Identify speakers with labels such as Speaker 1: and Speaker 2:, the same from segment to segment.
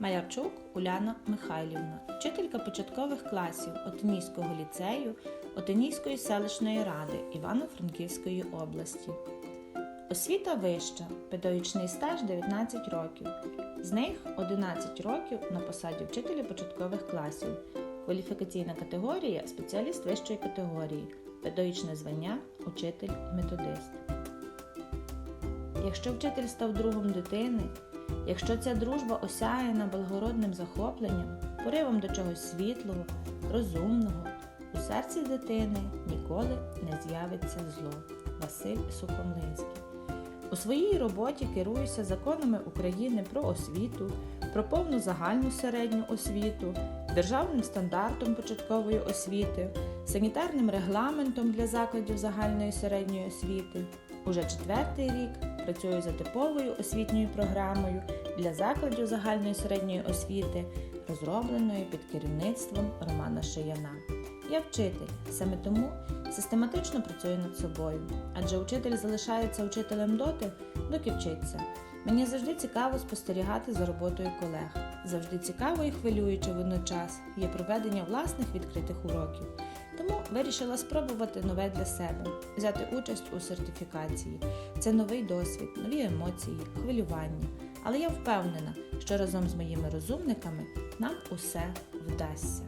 Speaker 1: Малярчук Уляна Михайлівна, вчителька початкових класів Отинійського ліцею Отинійської селищної ради Івано-Франківської області. Освіта вища, педагогічний стаж 19 років. З них 11 років на посаді вчителя початкових класів. Кваліфікаційна категорія спеціаліст вищої категорії, педагогічне звання учитель-методист. Якщо вчитель став другом дитини, якщо ця дружба осяяна благородним захопленням, поривом до чогось світлого, розумного, у серці дитини ніколи не з'явиться зло. Василь Сухомлинський. У своїй роботі керуюся законами України про освіту, про повну загальну середню освіту, державним стандартом початкової освіти, санітарним регламентом для закладів загальної середньої освіти. Уже четвертий рік працюю за типовою освітньою програмою для закладів загальної середньої освіти, розробленою під керівництвом Романа Шияна. Я вчитель, саме тому систематично працюю над собою, адже учитель залишається учителем доти, доки вчиться. Мені завжди цікаво спостерігати за роботою колег. Завжди цікаво і хвилююче водночас є проведення власних відкритих уроків. Тому вирішила спробувати нове для себе, взяти участь у сертифікації. Це новий досвід, нові емоції, хвилювання. Але я впевнена, що разом з моїми розумниками нам усе вдасться.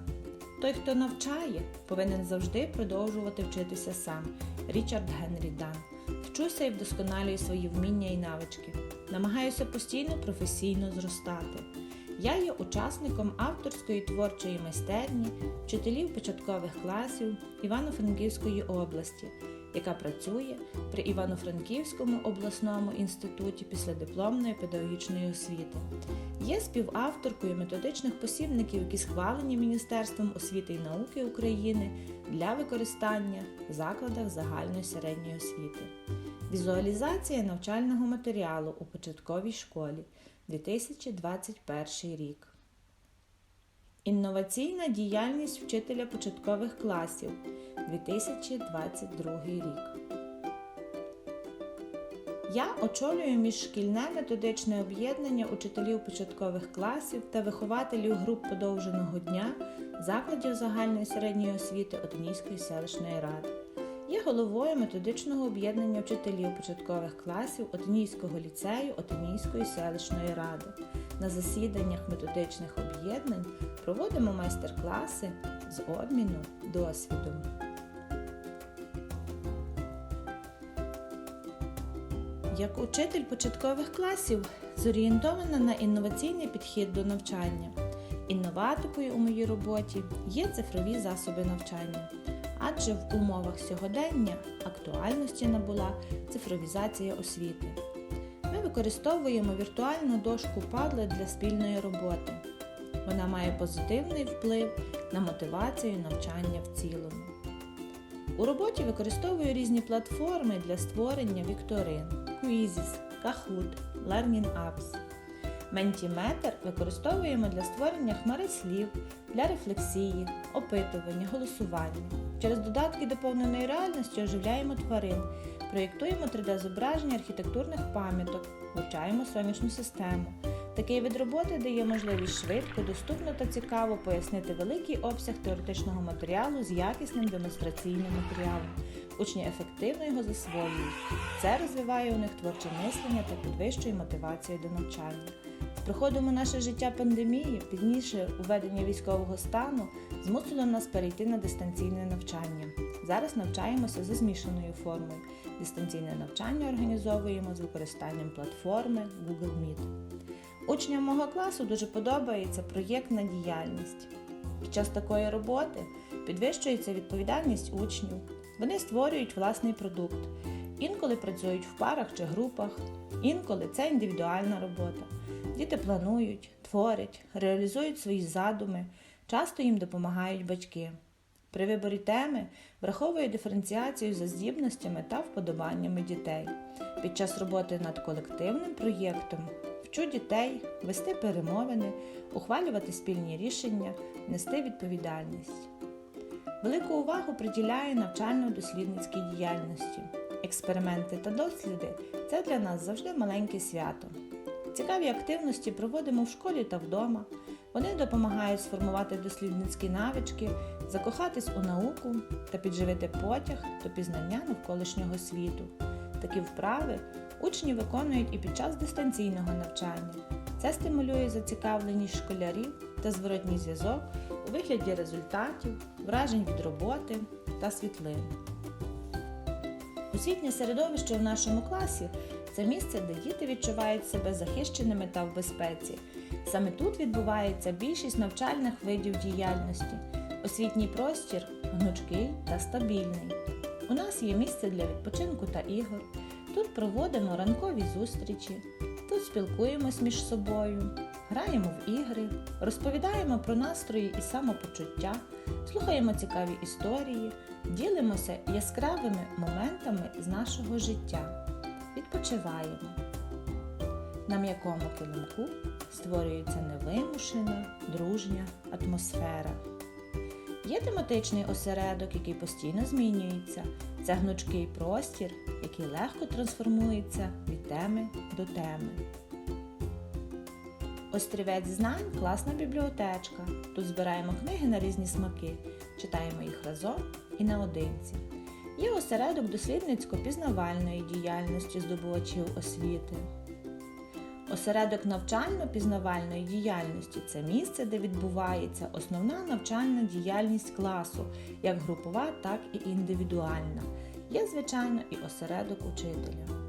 Speaker 1: Той, хто навчає, повинен завжди продовжувати вчитися сам. Річард Генрі Дан. Вчуся і вдосконалюю свої вміння і навички. Намагаюся постійно професійно зростати. Я є учасником авторської творчої майстерні вчителів початкових класів Івано-Франківської області, яка працює при Івано-Франківському обласному інституті післядипломної педагогічної освіти. Є співавторкою методичних посібників, які схвалені Міністерством освіти і науки України для використання в закладах загальної середньої освіти. Візуалізація навчального матеріалу у початковій школі 2021 рік. Інноваційна діяльність вчителя початкових класів 2022 рік. Я очолюю міжшкільне методичне об'єднання учителів початкових класів та вихователів груп подовженого дня закладів загальної середньої освіти Отинійської селищної ради. Є головою методичного об'єднання вчителів початкових класів Отинійського ліцею Отинійської селищної ради. На засіданнях методичних об'єднань проводимо майстер-класи з обміну досвідом. Як учитель початкових класів зорієнтована на інноваційний підхід до навчання. Інноватикою у моїй роботі є цифрові засоби навчання, адже в умовах сьогодення актуальності набула цифровізація освіти. Ми використовуємо віртуальну дошку Padlet для спільної роботи. Вона має позитивний вплив на мотивацію навчання в цілому. У роботі використовую різні платформи для створення вікторин, Quizzes, Kahoot, Learning Apps. Mentimeter використовуємо для створення хмари слів, для рефлексії, опитування, голосування. Через додатки доповненої реальності оживляємо тварин, проєктуємо 3D-зображення архітектурних пам'яток, вивчаємо сонячну систему. Такий вид роботи дає можливість швидко, доступно та цікаво пояснити великий обсяг теоретичного матеріалу з якісним демонстраційним матеріалом. Учні ефективно його засвоюють. Це розвиває у них творче мислення та підвищує мотивацію до навчання. У наше життя пандемії, пізніше уведення військового стану змусило нас перейти на дистанційне навчання. Зараз навчаємося за змішаною формою. Дистанційне навчання організовуємо з використанням платформи Google Meet. Учням мого класу дуже подобається проєктна діяльність. Під час такої роботи підвищується відповідальність учнів, вони створюють власний продукт, інколи працюють в парах чи групах, інколи це індивідуальна робота. Діти планують, творять, реалізують свої задуми, часто їм допомагають батьки. При виборі теми враховує диференціацію за здібностями та вподобаннями дітей. Під час роботи над колективним проєктом вчу дітей вести перемовини, ухвалювати спільні рішення, нести відповідальність. Велику увагу приділяє навчально-дослідницькій діяльності. Експерименти та досліди це для нас завжди маленьке свято. Цікаві активності проводимо в школі та вдома. Вони допомагають сформувати дослідницькі навички, закохатись у науку та підживити потяг до пізнання навколишнього світу. Такі вправи учні виконують і під час дистанційного навчання. Це стимулює зацікавленість школярів та зворотній зв'язок у вигляді результатів, вражень від роботи та світлин. Освітнє середовище в нашому класі це місце, де діти відчувають себе захищеними та в безпеці. Саме тут відбувається більшість навчальних видів діяльності. Освітній простір гнучкий та стабільний. У нас є місце для відпочинку та ігор. Тут проводимо ранкові зустрічі, тут спілкуємось між собою, граємо в ігри, розповідаємо про настрої і самопочуття, слухаємо цікаві історії, ділимося яскравими моментами з нашого життя, відпочиваємо. На м'якому килимку створюється невимушена, дружня атмосфера. Є тематичний осередок, який постійно змінюється. Це гнучкий простір, який легко трансформується від теми до теми. Острівець знань класна бібліотечка. Тут збираємо книги на різні смаки, читаємо їх разом і наодинці. Є осередок дослідницько-пізнавальної діяльності здобувачів освіти. Осередок навчально-пізнавальної діяльності це місце, де відбувається основна навчальна діяльність класу, як групова, так і індивідуальна. Є, звичайно, і осередок учителя.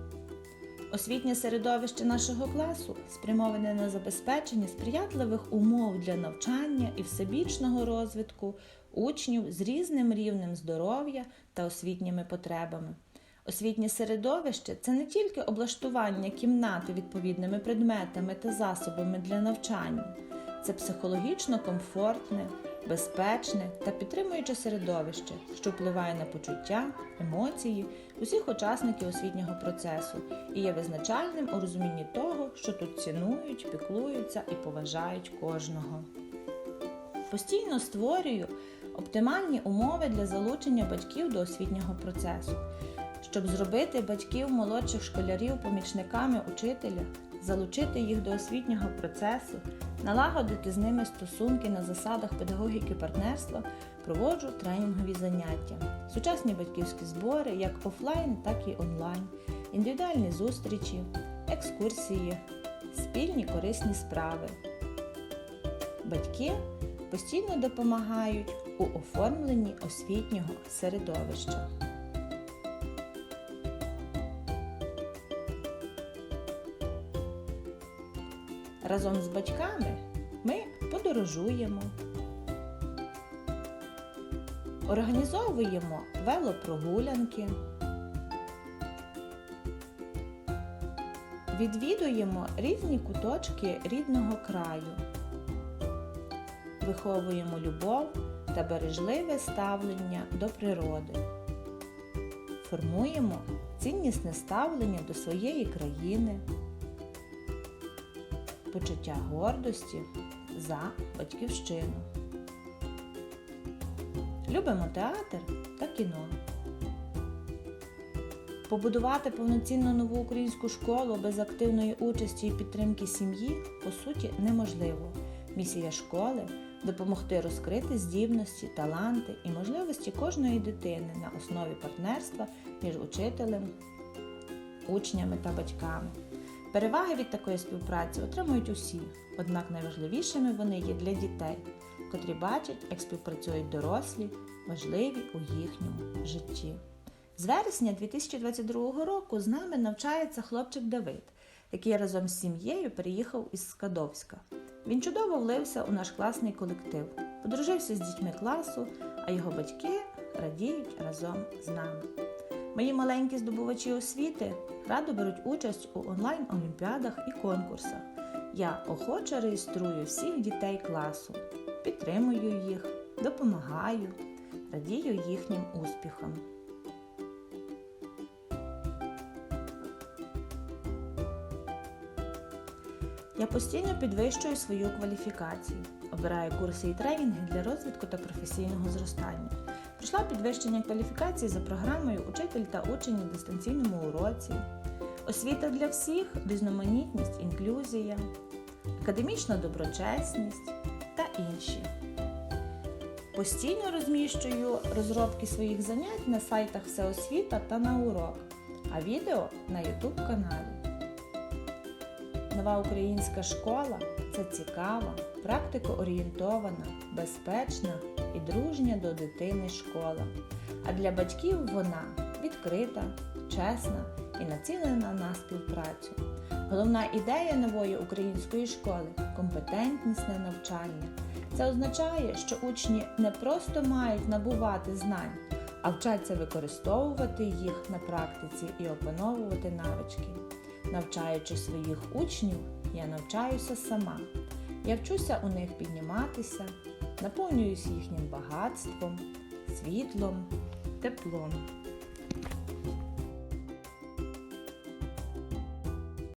Speaker 1: Освітнє середовище нашого класу спрямоване на забезпечення сприятливих умов для навчання і всебічного розвитку учнів з різним рівнем здоров'я та освітніми потребами. Освітнє середовище це не тільки облаштування кімнати відповідними предметами та засобами для навчання, це психологічно комфортне, безпечне та підтримуюче середовище, що впливає на почуття, емоції усіх учасників освітнього процесу і є визначальним у розумінні того, що тут цінують, піклуються і поважають кожного. Постійно створюю оптимальні умови для залучення батьків до освітнього процесу. Щоб зробити батьків молодших школярів помічниками учителя, залучити їх до освітнього процесу, налагодити з ними стосунки на засадах педагогіки партнерства, проводжу тренінгові заняття, сучасні батьківські збори як офлайн, так і онлайн, індивідуальні зустрічі, екскурсії, спільні корисні справи. Батьки постійно допомагають у оформленні освітнього середовища. Разом з батьками ми подорожуємо, організовуємо велопрогулянки, відвідуємо різні куточки рідного краю, виховуємо любов та бережливе ставлення до природи, формуємо ціннісне ставлення до своєї країни почуття гордості за батьківщину. Любимо театр та кіно. Побудувати повноцінну нову українську школу без активної участі і підтримки сім'ї по суті неможливо. Місія школи допомогти розкрити здібності, таланти і можливості кожної дитини на основі партнерства між учителем, учнями та батьками. Переваги від такої співпраці отримують усі, однак найважливішими вони є для дітей, котрі бачать, як співпрацюють дорослі, важливі у їхньому житті. З вересня 2022 року з нами навчається хлопчик Давид, який разом з сім'єю переїхав із Скадовська. Він чудово влився у наш класний колектив, подружився з дітьми класу, а його батьки радіють разом з нами. Мої маленькі здобувачі освіти радо беруть участь у онлайн-олімпіадах і конкурсах. Я охоче реєструю всіх дітей класу, підтримую їх, допомагаю, радію їхнім успіхам. Я постійно підвищую свою кваліфікацію, обираю курси і тренінги для розвитку та професійного зростання. Пройшла підвищення кваліфікації за програмою Учитель та учень на дистанційному уроці. освіта для всіх, різноманітність, інклюзія, академічна доброчесність та інші. Постійно розміщую розробки своїх занять на сайтах Всеосвіта та на урок, а відео на YouTube каналі. Нова українська школа це цікава, практикоорієнтована, безпечна і дружня до дитини школа. А для батьків вона відкрита, чесна і націлена на співпрацю. Головна ідея нової української школи компетентнісне навчання. Це означає, що учні не просто мають набувати знань, а вчаться використовувати їх на практиці і опановувати навички. Навчаючи своїх учнів, я навчаюся сама. Я вчуся у них підніматися, наповнююсь їхнім багатством, світлом, теплом.